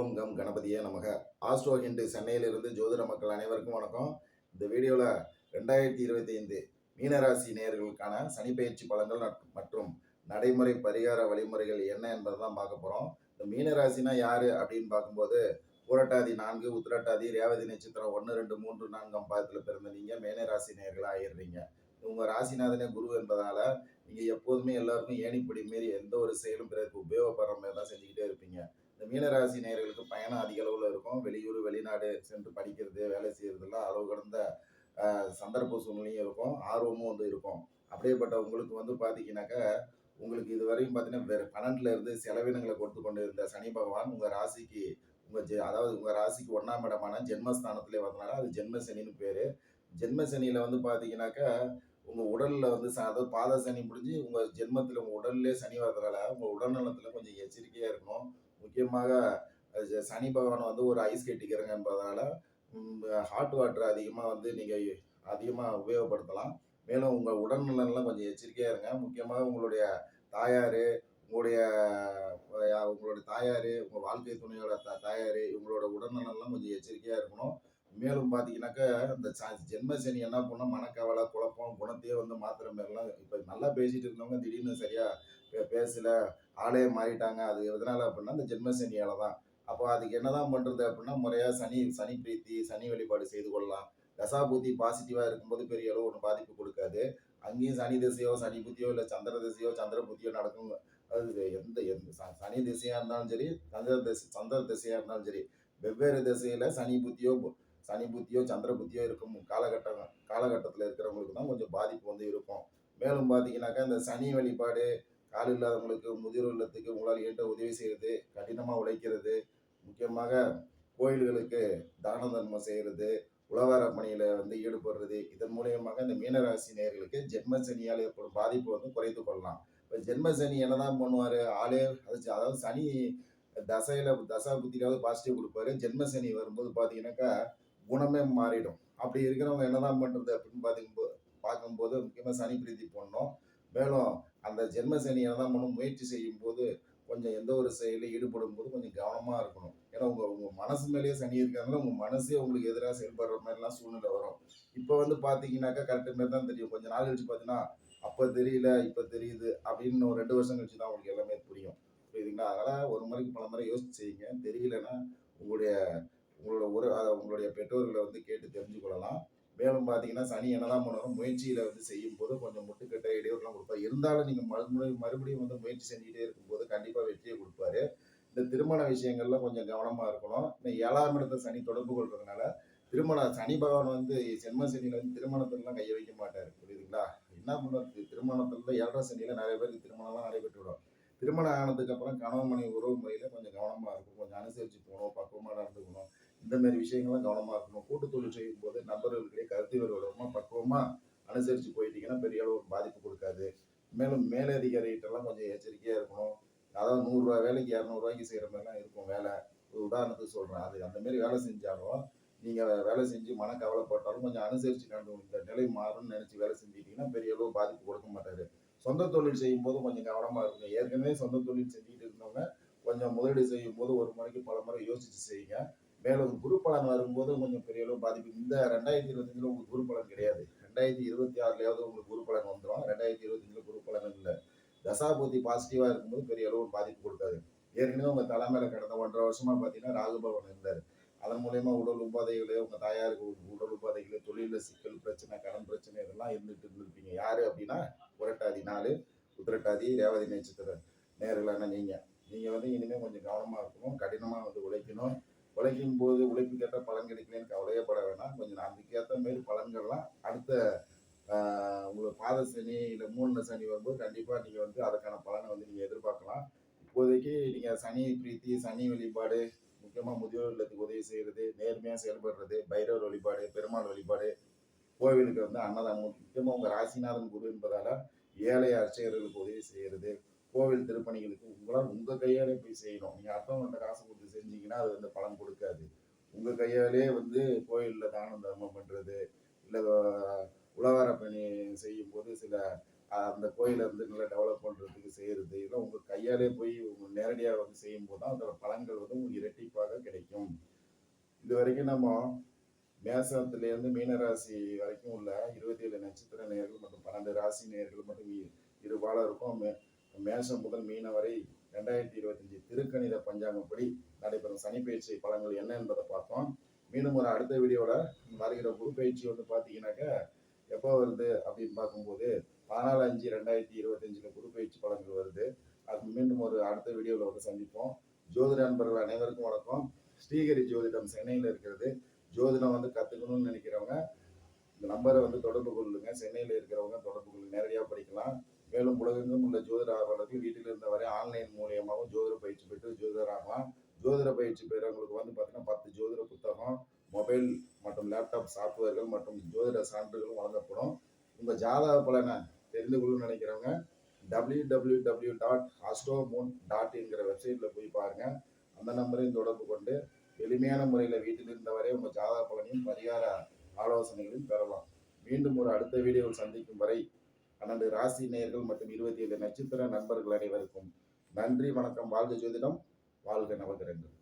ஓம் come கணபதியே நமக. Astro Hindu சென்னையிலிருந்து ஜோதிட மக்கள் அனைவருக்கும் வணக்கம். இந்த வீடியோவில் ரெண்டாயிரத்தி இருபத்தி ஐந்து மீனராசி நேயர்களுக்கான பயிற்சி பலன்கள் நட்- மற்றும் நடைமுறை பரிகார வழிமுறைகள் என்ன என்பதை தான் பார்க்க போகிறோம் இந்த மீனராசினா யார் அப்படின்னு பார்க்கும்போது புரட்டாதி நான்கு உத்திரட்டாதி ரேவதி நட்சத்திரம் ஒன்று ரெண்டு மூன்று நான்காம் பாதத்தில் பிறந்த நீங்கள் மீனராசி நேயர்களாக ஆயிடுறீங்க. உங்கள் ராசிநாதனே குரு என்பதால் நீங்கள் எப்போதுமே எல்லாருக்கும் ஏணிப்படி மாரி எந்த ஒரு செயலும் பிறகு உபயோகப்படுற மாதிரி தான் செஞ்சுக்கிட்டே இருப்பீங்க. இந்த மீனராசி நேர்களுக்கு பயணம் அதிக அளவில் இருக்கும். வெளியூர் வெளிநாடு சென்று படிக்கிறது வேலை செய்யறதுலாம் அளவு கடந்த சந்தர்ப்ப சூழ்நிலையும் இருக்கும். ஆர்வமும் வந்து இருக்கும். அப்படியேப்பட்ட உங்களுக்கு வந்து பார்த்தீங்கன்னாக்கா உங்களுக்கு இது வரையும் பார்த்தீங்கன்னா வேறு பன்னெண்டுல இருந்து செலவினங்களை கொடுத்து கொண்டு இருந்த சனி பகவான் உங்கள் ராசிக்கு உங்கள் ஜெ அதாவது உங்கள் ராசிக்கு ஒன்றாம் இடமான ஜென்மஸ்தானத்திலே வந்தனால அது ஜென்ம சனின்னு பேர். ஜென்ம சனியில் வந்து பார்த்தீங்கன்னாக்கா உங்கள் உடலில் வந்து ச அதாவது பாத சனி முடிஞ்சு உங்கள் ஜென்மத்தில் உங்கள் உடல்லே சனி வர்றதுனால உங்கள் உடல்நலத்தில் கொஞ்சம் எச்சரிக்கையாக இருக்கணும். முக்கியமாக சனி பகவான் வந்து ஒரு ஐஸ் கட்டிக்கிறங்க என்பதால் ஹாட் வாட்டர் அதிகமாக வந்து நீங்கள் அதிகமாக உபயோகப்படுத்தலாம். மேலும் உங்கள் உடல்நலன்லாம் கொஞ்சம் எச்சரிக்கையாக இருங்க. முக்கியமாக உங்களுடைய தாயார் உங்களுடைய உங்களுடைய தாயார் உங்கள் வாழ்க்கை துணையோட த தாயார் இவங்களோட உடல்நலன்லாம் கொஞ்சம் எச்சரிக்கையாக இருக்கணும். மேலும் பார்த்தீங்கன்னாக்கா இந்த ச- ஜென்ம சனி என்ன பண்ணால் மனக்கவலை குழப்பம் குணத்தையே வந்து மாத்திர மாதிரிலாம் இப்போ நல்லா பேசிட்டு இருந்தவங்க திடீர்னு சரியாக பேசல ஆளே மாறிட்டாங்க. அது எதனால அப்படின்னா இந்த ஜென்ம சனியால தான். அப்போ அதுக்கு என்னதான் பண்றது அப்படின்னா முறையாக சனி சனி பிரீத்தி சனி வழிபாடு செய்து கொள்ளலாம். தசாபூத்தி பாசிட்டிவாக இருக்கும்போது பெரிய அளவு ஒன்று பாதிப்பு கொடுக்காது. அங்கேயும் சனி திசையோ சனி புத்தியோ இல்லை சந்திர திசையோ சந்திர புத்தியோ நடக்கும். அது எந்த எந்த சனி திசையாக இருந்தாலும் சரி சந்திர திசை சந்திர திசையாக இருந்தாலும் சரி வெவ்வேறு திசையில் சனி புத்தியோ சனி புத்தியோ சந்திர புத்தியோ இருக்கும் காலகட்டம் காலகட்டத்தில் இருக்கிறவங்களுக்கு தான் கொஞ்சம் பாதிப்பு வந்து இருக்கும். மேலும் பார்த்தீங்கன்னாக்கா இந்த சனி வழிபாடு கால் இல்லாதவங்களுக்கு முதியோர் இல்லத்துக்கு உங்களால் இயன்ற உதவி செய்கிறது கடினமாக உழைக்கிறது முக்கியமாக கோயில்களுக்கு தான தர்மம் செய்கிறது உழவார பணியில் வந்து ஈடுபடுறது இதன் மூலியமாக இந்த மீனராசி நேர்களுக்கு ஜென்மசனியால் ஏற்படும் பாதிப்பு வந்து குறைத்து கொள்ளலாம். இப்போ ஜென்ம சனி என்னதான் பண்ணுவார்? ஆளே அது அதாவது சனி தசையில் தசா புத்தியாவது பாசிட்டிவ் கொடுப்பாரு. ஜென்ம சனி வரும்போது பார்த்தீங்கன்னாக்கா குணமே மாறிடும். அப்படி இருக்கிறவங்க என்னதான் பண்ணுறது அப்படின்னு பார்க்கும்போது பார்க்கும்போது முக்கியமாக சனி பிரீத்தி பண்ணணும் மேலும் அந்த ஜென்ம தான் என்னதான் பண்ணும் முயற்சி செய்யும் போது கொஞ்சம் எந்த ஒரு செயலில் ஈடுபடும் போது கொஞ்சம் கவனமாக இருக்கணும். ஏன்னா உங்கள் உங்கள் மனசு மேலேயே சனி இருக்கிறதுனால உங்கள் மனசே உங்களுக்கு எதிராக செயல்படுற மாதிரிலாம் சூழ்நிலை வரும். இப்போ வந்து பார்த்தீங்கன்னாக்கா கரெக்டு மாரி தான் தெரியும். கொஞ்சம் நாள் கழிச்சு பார்த்தீங்கன்னா அப்போ தெரியல இப்போ தெரியுது அப்படின்னு ஒரு ரெண்டு வருஷம் கழிச்சு தான் உங்களுக்கு எல்லாமே புரியும். புரியுதுங்களா? அதனால் ஒரு முறைக்கு பல முறை யோசிச்சு செய்யுங்க. தெரியலன்னா உங்களுடைய உங்களோட ஒரு உங்களுடைய பெற்றோர்களை வந்து கேட்டு தெரிஞ்சுக்கொள்ளலாம். மேலும் பார்த்தீங்கன்னா சனி என்னதான் பண்ணுவோம் முயற்சியில் வந்து செய்யும் போது கொஞ்சம் முட்டுக்கட்ட இடையூறுலாம் கொடுப்பாரு. இருந்தாலும் நீங்கள் மறுபடியும் மறுபடியும் வந்து முயற்சி செஞ்சுட்டே இருக்கும்போது கண்டிப்பாக வெற்றியை கொடுப்பாரு. இந்த திருமண விஷயங்கள்ல கொஞ்சம் கவனமாக இருக்கணும். இந்த ஏழாம் இடத்த சனி தொடர்பு கொள்றதுனால திருமண சனி பகவான் வந்து ஜென்ம சனியில் வந்து திருமணத்துலலாம் கைய வைக்க மாட்டார். புரியுதுங்களா? என்ன பண்ணுறது திருமணத்துல ஏழரை சனியில் நிறைய பேருக்கு திருமணம்லாம் நடைபெற்று விடும் திருமணம் ஆனதுக்கு அப்புறம் கணவன் மனைவி உறவு முறையில் கொஞ்சம் கவனமாக இருக்கும் கொஞ்சம் அனுசரித்து போகணும் பக்குவமாக நடந்துக்கணும் இந்த மாதிரி விஷயங்கள்லாம் கவனமாக இருக்கணும். கூட்டு தொழில் செய்யும் போது நபர்களுக்கிடையே கருத்து வேறுபாடுமா பக்குவமாக அனுசரித்து போயிட்டீங்கன்னா பெரிய அளவு பாதிப்பு கொடுக்காது. மேலும் மேலதிகாரிகிட்டலாம் கொஞ்சம் எச்சரிக்கையாக இருக்கணும். அதாவது நூறுரூவா வேலைக்கு இரநூறுவாய்க்கு செய்கிற மாதிரிலாம் இருக்கும் வேலை. ஒரு உதாரணத்துக்கு சொல்கிறேன் அது அந்த மாதிரி வேலை செஞ்சாலும் நீங்கள் வேலை செஞ்சு மன கவலைப்பட்டாலும் கொஞ்சம் அனுசரித்து நடந்து இந்த நிலை மாறும்னு நினச்சி வேலை செஞ்சுக்கிட்டீங்கன்னா பெரிய அளவு பாதிப்பு கொடுக்க மாட்டாரு. சொந்த தொழில் செய்யும் போது கொஞ்சம் கவனமாக இருக்கணும். ஏற்கனவே சொந்த தொழில் செஞ்சுக்கிட்டு இருந்தவங்க கொஞ்சம் முதலீடு செய்யும் போது ஒரு முறைக்கு பல முறை யோசிச்சு செய்யுங்க. மேலும் குரு பலன் வரும்போது கொஞ்சம் பெரிய அளவு பாதிப்பு. இந்த ரெண்டாயிரத்தி இருபத்தஞ்சில் உங்களுக்கு குரு பலன் கிடையாது. ரெண்டாயிரத்தி இருபத்தி ஆறுலையாவது உங்களுக்கு குரு பலன் வந்துடும் ரெண்டாயிரத்தி இருபத்தஞ்சில் குரு பலன் இல்லை. தசாபூர்த்தி பாசிட்டிவாக இருக்கும்போது பெரிய அளவு பாதிப்பு கொடுக்காது. ஏற்கனவே உங்கள் தலைமையில கடந்த ஒன்றரை வருஷமா பார்த்தீங்கன்னா ராகுபவன் இருந்தார். அதன் மூலயமா உடல் உபாதைகளே உங்கள் தாயாருக்கு உடல் உபாதைகளே தொழிலில் சிக்கல் பிரச்சனை கடன் பிரச்சனை இதெல்லாம் இருந்துட்டு இருந்திருப்பீங்க. யார் அப்படின்னா புரட்டாதி நாலு உத்திரட்டாதி ரேவதி நட்சத்திரம் நேர்களான நீங்கள் நீங்கள் வந்து இனிமேல் கொஞ்சம் கவனமாக இருக்கணும் கடினமாக வந்து உழைக்கணும். உழைக்கும் போது உழைப்புக்கேற்ற பலன் கிடைக்கலன்னு கவலையே பட வேணாம். கொஞ்சம் அதுக்கேற்ற மாரி பலன்கள்லாம் அடுத்த உங்களுக்கு பாத சனி இல்லை மூணு சனி வரும்போது கண்டிப்பாக நீங்கள் வந்து அதுக்கான பலனை வந்து நீங்கள் எதிர்பார்க்கலாம். இப்போதைக்கு நீங்கள் சனி பிரீத்தி சனி வழிபாடு முக்கியமாக முதியோர் இல்லத்துக்கு உதவி செய்கிறது நேர்மையாக செயல்படுறது பைரவர் வழிபாடு பெருமாள் வழிபாடு கோவிலுக்கு வந்து அன்னதானம் முக்கியமாக உங்கள் ராசிநாதன் குரு என்பதால் ஏழை அர்ச்சகர்களுக்கு உதவி செய்கிறது கோவில் திருப்பணிகளுக்கு உங்களால் உங்கள் கையாலே போய் செய்யணும். நீங்கள் அடுத்தவங்கள்ட்ட காசு கொடுத்து செஞ்சீங்கன்னா அது வந்து பலன் கொடுக்காது. உங்கள் கையாலே வந்து கோயிலில் தானம் தர்மம் பண்ணுறது இல்லை உழவார பணி செய்யும்போது சில அந்த கோயிலை வந்து நல்லா டெவலப் பண்ணுறதுக்கு செய்கிறது இதெல்லாம் உங்கள் கையாலே போய் நேரடியாக வந்து செய்யும்போது தான் அதோட பலன்கள் வந்து உங்களுக்கு இரட்டிப்பாக இது வரைக்கும் நம்ம மேசத்துலேருந்து மீனராசி வரைக்கும் உள்ள இருபத்தி ஏழு நட்சத்திர நேர்கள் மற்றும் பன்னெண்டு ராசி நேர்கள் மற்றும் இ- இரு மே மேசம் முதல் மீன வரை ரெண்டாயிரத்தி இருபத்தஞ்சு திருக்கணித பஞ்சாங்கப்படி நடைபெறும் சனிப்பயிற்சி பலன்கள் என்ன என்பதை பார்த்தோம். மீண்டும் ஒரு அடுத்த வீடியோவில் வருகிற குரு பயிற்சி வந்து பார்த்தீங்கன்னாக்க எப்போ வருது அப்படின்னு பார்க்கும்போது பதினாலு அஞ்சு ரெண்டாயிரத்தி இருபத்தஞ்சில் குரு பயிற்சி பலன்கள் வருது. அது மீண்டும் ஒரு அடுத்த வீடியோவில் வந்து சந்திப்போம். ஜோதிட நண்பர்கள் அனைவருக்கும் வணக்கம். ஸ்ரீகரி ஜோதிடம் சென்னையில் இருக்கிறது. ஜோதிடம் வந்து கற்றுக்கணும்னு நினைக்கிறவங்க இந்த நம்பரை வந்து தொடர்பு கொள்ளுங்க. சென்னையில் இருக்கிறவங்க தொடர்பு கொள்ளுங்க. நேரடியாக படிக்கலாம். மேலும் உலகெங்கும் உள்ள ஜோதிட ஆர்வலர்கள் வீட்டில் இருந்தவரை ஆன்லைன் மூலியமாகவும் ஜோதிட பயிற்சி பெற்று ஜோதிடராகலாம் ஜோதிட பயிற்சி பெறவங்களுக்கு வந்து பார்த்தீங்கன்னா பத்து ஜோதிட புத்தகம் மொபைல் மற்றும் லேப்டாப் சாஃப்ட்வேர்கள் மற்றும் ஜோதிட சான்றுகளும் வழங்கப்படும். உங்கள் ஜாதக பலனை தெரிந்து கொள்ளணும்னு நினைக்கிறவங்க W W W dot Astromoon dot என்கிற வெப்சைட்டில் போய் பாருங்கள் அந்த நம்பரையும் தொடர்பு கொண்டு எளிமையான முறையில் வீட்டில் இருந்தவரை உங்கள் ஜாதக பலனையும் பரிகார ஆலோசனைகளையும் பெறலாம். மீண்டும் ஒரு அடுத்த வீடியோவில் சந்திக்கும் வரை பன்னெண்டு ராசி நேயர்கள் மற்றும் இருபத்தி ஏழு நட்சத்திர நண்பர்கள் அனைவருக்கும் நன்றி வணக்கம். வாழ்க ஜோதிடம் வாழ்க நவகிரங்கள்